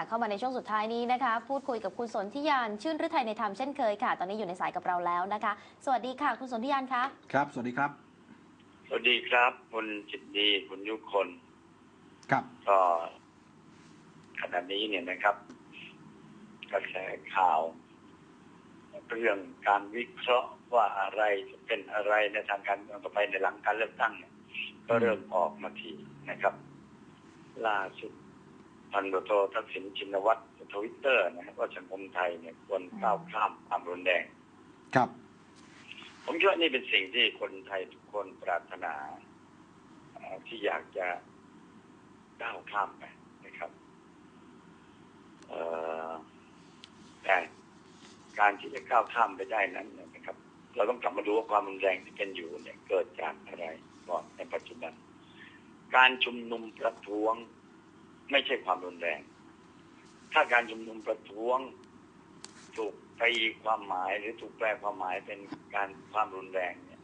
ค่ะ เข้ามาในช่วงสุดท้ายนี้นะคะ พูดคุยกับคุณสนธิยานชื่นฤทัยในธรรมเช่นเคยค่ะ ตอนนี้อยู่ในสายกับเราแล้วนะคะ สวัสดีค่ะคุณสนธิยานคะครับ สวัสดีครับ สวัสดีครับคุณจิตดีคุณยุคนครับก็ขณะนี้เนี่ยนะครับกระแสข่าว เรื่องการวิเคราะห์ว่าอะไรจะเป็นอะไรในทางการเมืองต่อไปในหลังการเลือกตั้งเนี่ยก็เริ่มออกมาทีนะครับ ล่าสุด พันตำรวจโททักษิณชินวัตรทวิตเตอร์นะครับว่าสังคมไทยเนี่ยควรก้าวข้ามความรุนแรง ครับ ผมคิดว่านี่เป็นสิ่งที่คนไทยทุกคนปรารถนาเอ่อที่อยากจะก้าวข้ามไปนะครับเอ่อแต่การที่จะก้าวข้ามไปได้นั้นเนี่ยนะครับ เราต้องกลับมาดูว่าความรุนแรงที่เป็นอยู่เนี่ยเกิดจากอะไรก่อนในปัจจุบัน การชุมนุมประท้วง ไม่ใช่ความรุนแรง ถ้าการชุมนุมประท้วง ถูกตีความหมายหรือถูกแปลความหมายเป็นการความรุนแรงเนี่ย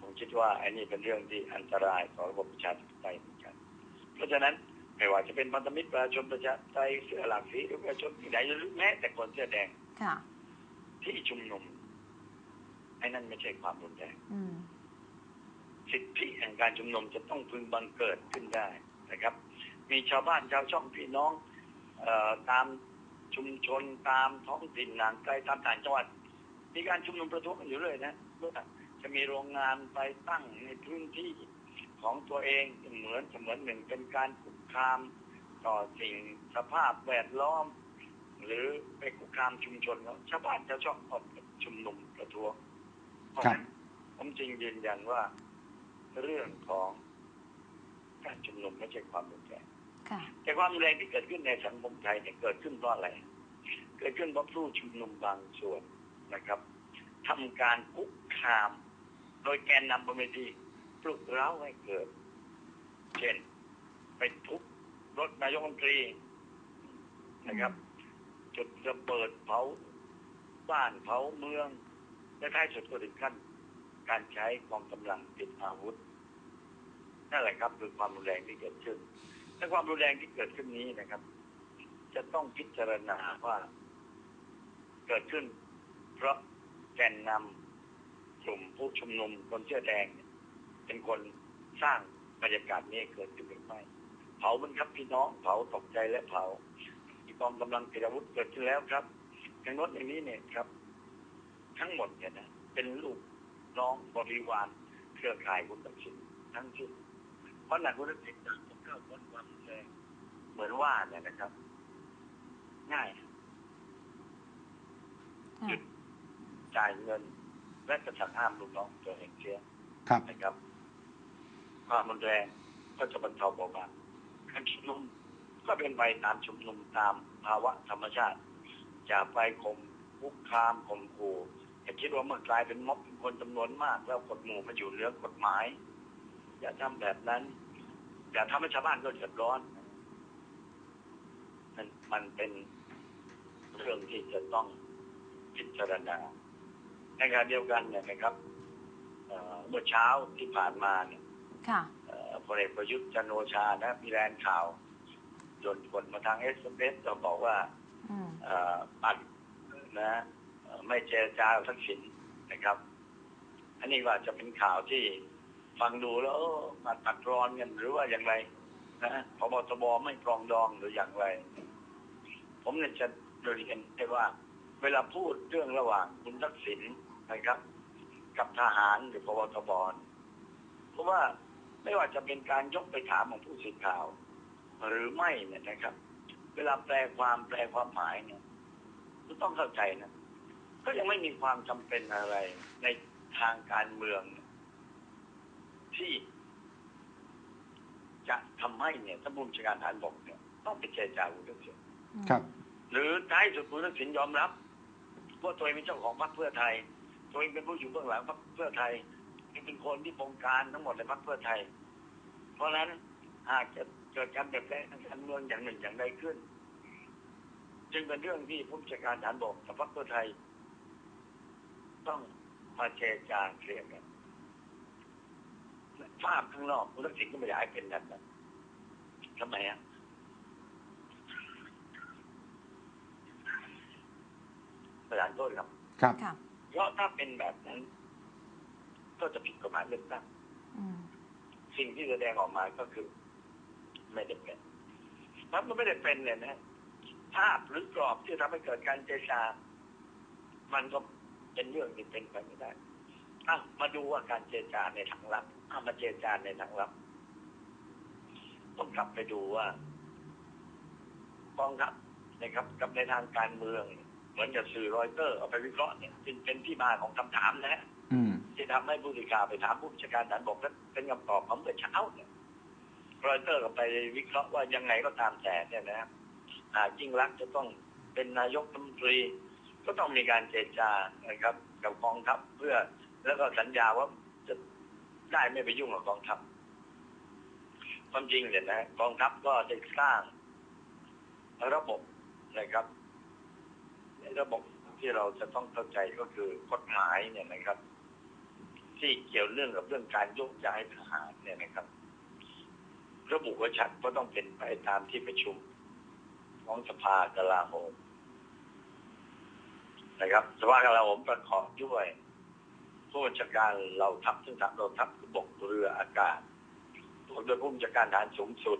ผมคิดว่าอันนี้เป็นเรื่องที่อันตรายต่อระบบประชาธิปไตยเหมือนกัน เพราะฉะนั้นไม่ว่าจะเป็นพันธมิตรประชาชนประชาธิปไตยเสื้อหลากสีหรือประชาชนที่ไหนหรือแม้แต่คนเสื้อแดงค่ะที่ชุมนุมไอ้นั่นไม่ใช่ความรุนแรงอืมสิทธิแห่งการชุมนุมจะต้องพึงบังเกิดขึ้นได้นะครับ มีชาวบ้านชาวช่องพี่น้องเออตามชุมชนตามท้องถิ่นห่างไกลตามต่างจังหวัด มีการชุมนุมประท้วงกันอยู่เลยนะว่าจะมีโรงงานไปตั้งในพื้นที่ของตัวเองเหมือนเสมือนหนึ่งเป็นการคุกคามต่อสิ่งสภาพแวดล้อม หรือไปคุกคามชุมชนแล้วชาวบ้านชาวช่องออกชุมนุมประท้วงเพราะฉะนั้นผมจริงยืนยันว่าเรื่องของการชุมนุมไม่ใช่ความรุนแรงค่ะ แต่ความแรงที่เกิดขึ้นในสังคมไทยเนี่ยเกิดขึ้นเพราะอะไร เกิดขึ้นเพราะผู้ชุมนุมบางส่วนนะครับทำการคุกคาม โดยแกนนำบนเวทีปลุกเร้าให้เกิด เช่น ไปทุบรถนายกรัฐมนตรีนะครับ จุดระเบิดเผาบ้านเผาเมืองและท้ายสุดก็ถึงขั้น การใช้กองกำลังติดอาวุธนั่นแหละครับคือความรุนแรงที่เกิดขึ้น ความรุนแรงที่เกิดขึ้นนี้นะครับ จะต้องพิจารณาว่า เกิดขึ้น เพราะแกนนำกลุ่มผู้ชุมนุมคนเสื้อแดงเป็นคนสร้างบรรยากาศนี้เกิดขึ้นหรือไม่เผามันครับพี่น้องเผาตกใจและเผามีกองกำลังติดอาวุธเกิดขึ้นแล้วครับอย่างน้นอย่างนี้เนี่ยครับ ทั้งหมดเนี่ยนะเป็นลูกน้องบริวารเครือข่ายคุณตักสินทั้งสิ้นเพราะหนักคุณตักสินจะเข้าพ้นความรุนแรงเหมือนว่าเนี่ยนะครับ ง่ายหยุดจ่ายเงิน และจะสั่งห้ามลูกน้องตัวเองเสียครับนะครับ ความรุนแรงก็จะบรรเทาเบาบางการชุมนุมก็เป็นไปตามชุมนุมตามภาวะธรรมชาติจะไปข่มคุกคามข่มขู่อย่าคิดว่าเมื่อกลายเป็นม็อบเป็นคนจำนวนมาก แล้วกฎหมู่มาอยู่เหนือกฎหมาย อย่าทำแบบนั้น อย่าทำให้ชาวบ้านก็เดือดร้อนมันมันเป็นเรื่องที่จะต้องพิจารณา ในขณะเดียวกันเนี่ยนะครับเอ่อเมื่อเช้าที่ผ่านมาเนี่ยค่ะเอ่อพลเอกประยุทธ์จันทร์โอชานะมีแรงข่าวจนคนมาทางเอสเอ็มเอสก็บอกว่าอืมเอ่อปัดนะเอ่อไม่เจรจากับทักษิณนะครับ อันนี้ว่าจะเป็นข่าวที่ ฟังดูแล้วมาตัดรอนกันหรือว่าอย่างไรนะพบตบไม่ปรองดองหรืออย่างไร ผมเนี่ยจะเรียนให้ว่า เวลาพูดเรื่องระหว่างคุณทักษิณนะครับ กับทหารหรือพบตบเพราะว่าไม่ว่าจะเป็นการยกไปถามของผู้สื่อข่าว หรือไม่เนี่ยนะครับ เวลาแปลความแปลความหมายเนี่ยก็ต้องเข้าใจนะก็ยังไม่มีความจำเป็นอะไรในทางการเมือง ที่จะทำให้เนี่ยท่านผู้บัญชาการฐานบกเนี่ยต้องไปเจรจาคุณทักษิณครับ หรือท้ายสุดคุณทักษิณยอมรับว่าตัวเองเป็นเจ้าของพรรคเพื่อไทย ตัวเองเป็นผู้อยู่เบื้องหลังพรรคเพื่อไทยเป็นคนที่บงการทั้งหมดในพรรคเพื่อไทย เพราะฉะนั้นหากจะเกิดการเปลี่ยนแปลงทางการเมืองอย่างหนึ่งอย่างใดขึ้น จึงเป็นเรื่องที่ผู้บัญชาการฐานบกกับพรรคเพื่อไทย ต้องมาเจรจาเคลียร์กัน ภาพข้างนอกคุณทักษิณก็ไม่อยากให้เป็นแบบนั้นทำไมอะประธานโทษครับ ครับเพราะถ้าเป็นแบบนั้น ก็จะผิดกฎหมายเลือกตั้งสิ่งที่แสดงออกมาก็คือ ไม่ได้เป็นถ้ามันไม่ได้เป็นเนี่ยนะภาพหรือกรอบที่ทำให้เกิดการเจรจามันก็เป็นเรื่องที่เป็นไปไม่ได้ อะมาดูว่าการเจรจาในทางลับอะมาเจรจาในทางลับ ต้องกลับไปดูว่ากองทัพนะครับ กับในทางการเมือง เหมือนกับสื่อรอยเตอร์เอาไปวิเคราะห์เนี่ยเป็นเป็นที่มาของคำถามนะฮะอืมที่ทำให้ผู้สื่อข่าวไปถามผู้บัญชาการฐานบกนั้นเป็นคำตอบของเมื่อเช้าเนี่ยรอยเตอร์ก็ไปวิเคราะห์ว่ายังไงก็ตามแต่เนี่ยนะหากยิ่งรักษณ์จะต้องเป็นนายกรัฐมนตรี ก็ต้องมีการเจรจานะครับ กับกองทัพเพื่อ แล้วก็สัญญาว่าจะได้ไม่ไปยุ่งกับกองทัพ ความจริงเนี่ยนะกองทัพก็ได้สร้างระบบนะครับในระบบที่เราจะต้องเข้าใจก็คือกฎหมายเนี่ยนะครับ ที่เกี่ยวเรื่องกับเรื่องการยกย้ายทหารเนี่ยนะครับ ระบุไว้ชัดว่าต้องเป็นไปตามที่ประชุมของสภากลาโหมนะครับ สภากลาโหมประกอบด้วย ผู้บัญชาการเราทัพซึ่งทัพเราทัพคือบกเรืออากาศรวมด้วยผู้บัญชาการทหารสูงสุด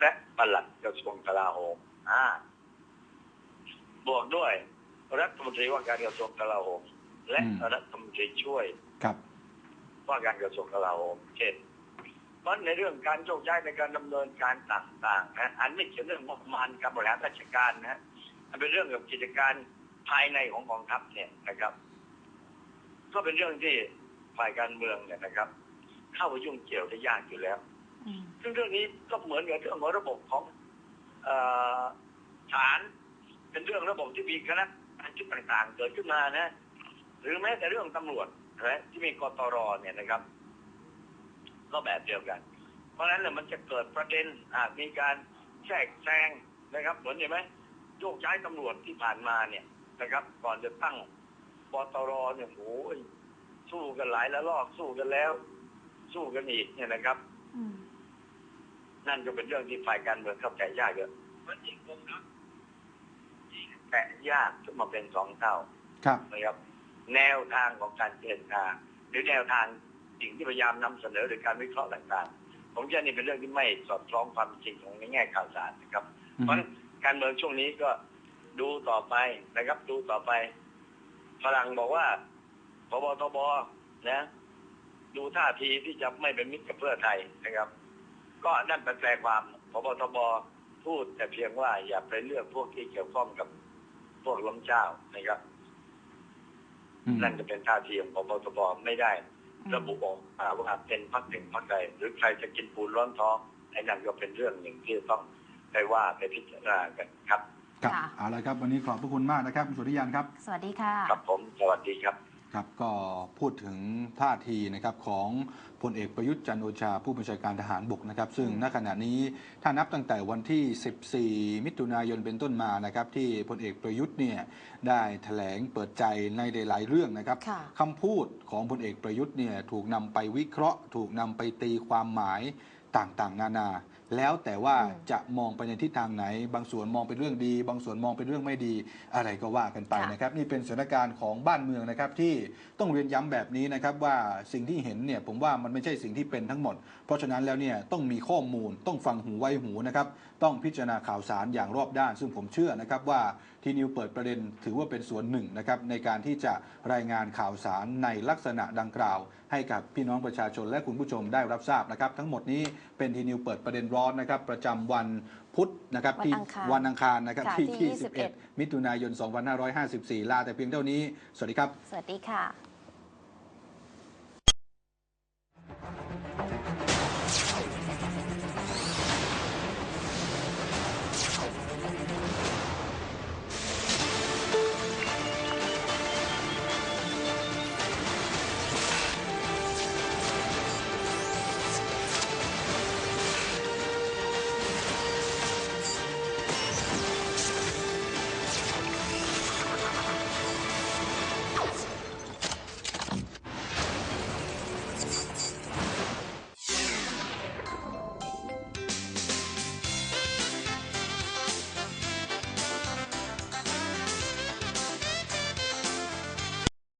และปลัดกระทรวงกลาโหมอ่าบวกด้วยรัฐมนตรีว่าการกระทรวงกลาโหมและอืมรัฐมนตรีช่วยครับว่าการกระทรวงกลาโหมเช่นเพราะในเรื่องการโยกย้ายในการดำเนินการต่างๆนะอันไม่เกี่ยวเรื่องงบประมาณการบริหารราชการนะฮะอันเป็นเรื่องกับกิจการภายในของกองทัพเนี่ยนะครับ ก็เป็นเรื่องที่ฝ่ายการเมืองเนี่ยนะครับ เข้าไปยุ่งเกี่ยวได้ยากอยู่แล้วอืมซึ่งเรื่องนี้ก็เหมือนกับเรื่องของระบบของเออศาลเป็นเรื่องระบบที่มีคณะการชุดต่างๆ เกิดขึ้นมานะ หรือแม้แต่เรื่องตำรวจนะที่มีกตรเนี่ยนะครับ ก็แบบเดียวกัน เพราะฉะนั้นเนี่ยมันจะเกิดประเด็นอาจมีการแทรกแซงนะครับเหมือนเห็นไหมโยกย้ายตำรวจที่ผ่านมาเนี่ยนะครับ ก่อนจะตั้ง ปตรเนี่ยโอ้ยสู้กันหลายละลอกสู้กันแล้ว สู้กันอีกเนี่ยนะครับอืมนั่นก็เป็นเรื่องที่ฝ่ายการเมืองเข้าใจยากเยอะมันจริงผมนะแต่ยากขึ้นมาเป็นสองเท่าครับนะครับ แนวทางของการเจรจาหรือแนวทางสิ่งที่พยายามนำเสนอหรือการวิเคราะห์ต่างๆ ผมคิดว่านี่เป็นเรื่องที่ไม่สอดคล้องความจริงของในแง่ข่าวสารนะครับอืมเพราะฉะนั้นการเมืองช่วงนี้ก็ดูต่อไปนะครับ ดูต่อไป ฝรั่งบอกว่าพบทบนะดูท่าทีที่จะไม่เป็นมิตรกับเพื่อไทยนะครับ ก็นั่นเป็นแปลความพบทบพูดแต่เพียงว่าอย่าไปเลือกพวกที่เกี่ยวข้องกับพวกล้มเจ้านะครับอืมนั่นจะเป็นท่าทีของพบทบไม่ได้อืมระบุบอกมาว่าเป็นพักหนึ่งพักใดหรือใครจะกินปูนร้อนท้องไอ้นั่นก็เป็นเรื่องหนึ่งที่ต้องไปว่าไปพิจารณากันครับ ครับค่ะ เอาละครับวันนี้ขอบพระคุณมากนะครับคุณสุริยันครับ สวัสดีค่ะ ครับผมสวัสดีครับ ครับก็พูดถึงท่าทีนะครับของพลเอกประยุทธ์จันทร์โอชา ผู้บัญชาการทหารบกนะครับ ซึ่งณขณะนี้ถ้านับตั้งแต่วันที่ 14 มิถุนายนเป็นต้นมานะครับ ที่พลเอกประยุทธ์เนี่ยได้แถลงเปิดใจในหลายๆเรื่องนะครับค่ะ คำพูดของพลเอกประยุทธ์เนี่ยถูกนำไปวิเคราะห์ ถูกนำไปตีความหมาย ต่างๆ นานา แล้วแต่ว่าอืมจะมองไปในทิศทางไหน บางส่วนมองเป็นเรื่องดี บางส่วนมองเป็นเรื่องไม่ดีอะไรก็ว่ากันไปค่ะนะครับ นี่เป็นสถานการณ์ของบ้านเมืองนะครับที่ต้องเรียนย้ำแบบนี้นะครับว่าสิ่งที่เห็นเนี่ยผมว่ามันไม่ใช่สิ่งที่เป็นทั้งหมด เพราะฉะนั้นแล้วเนี่ยต้องมีข้อมูลต้องฟังหูไว้หูนะครับต้องพิจารณาข่าวสารอย่างรอบด้าน ซึ่งผมเชื่อนะครับว่าทีนิวเปิดประเด็นถือว่าเป็นส่วนหนึ่งนะครับในการที่จะรายงานข่าวสารในลักษณะดังกล่าว ให้กับพี่น้องประชาชนและคุณผู้ชมได้รับทราบนะครับ ทั้งหมดนี้เป็นทีนิวเปิดประเด็นร้อนนะครับ ประจำวันพุธนะครับวันที่อังคารวันอังคารนะครับค่ะที่ที่ 21 มิถุนายน 2554 ลาแต่เพียงเท่านี้ สวัสดีครับ สวัสดีค่ะ